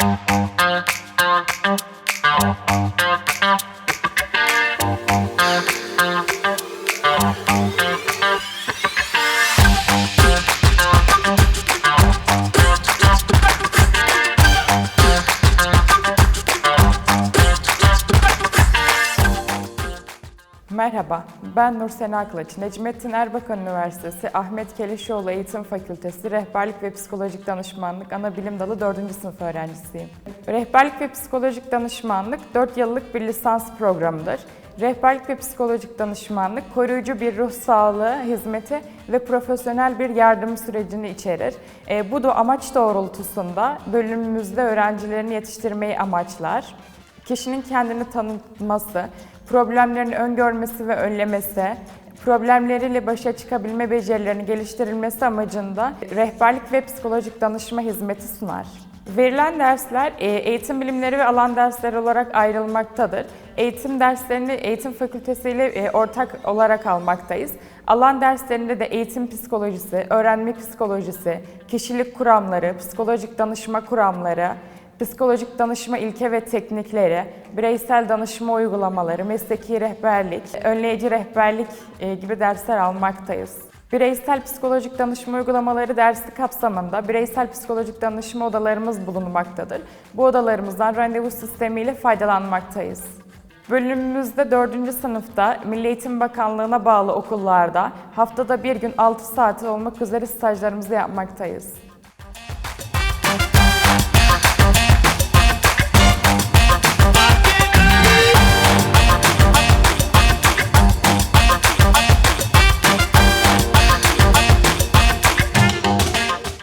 Thank you. Merhaba, ben Nursena Kılıç. Necmettin Erbakan Üniversitesi Ahmet Kelişoğlu Eğitim Fakültesi Rehberlik ve Psikolojik Danışmanlık Anabilim Dalı 4. sınıf öğrencisiyim. Rehberlik ve Psikolojik Danışmanlık 4 yıllık bir lisans programıdır. Rehberlik ve psikolojik danışmanlık koruyucu bir ruh sağlığı hizmeti ve profesyonel bir yardım sürecini içerir. E, bu da amaç doğrultusunda bölümümüzde öğrencilerini yetiştirmeyi amaçlar kişinin kendini tanıtması, problemlerini öngörmesi ve önlemesi, problemleriyle başa çıkabilme becerilerini geliştirilmesi amacında rehberlik ve psikolojik danışma hizmeti sunar. Verilen dersler e, eğitim bilimleri ve alan dersleri olarak ayrılmaktadır. Eğitim derslerini eğitim fakültesiyle e, ortak olarak almaktayız. Alan derslerinde de eğitim psikolojisi, öğrenme psikolojisi, kişilik kuramları, psikolojik danışma kuramları, Psikolojik danışma ilke ve teknikleri, bireysel danışma uygulamaları, mesleki rehberlik, önleyici rehberlik e, gibi dersler almaktayız. Bireysel psikolojik danışma uygulamaları dersi kapsamında bireysel psikolojik danışma odalarımız bulunmaktadır. Bu odalarımızdan randevu sistemiyle faydalanmaktayız. Bölümümüzde 4. sınıfta Milli Eğitim Bakanlığı'na bağlı okullarda haftada bir gün 6 saat olmak üzere stajlarımızı yapmaktayız.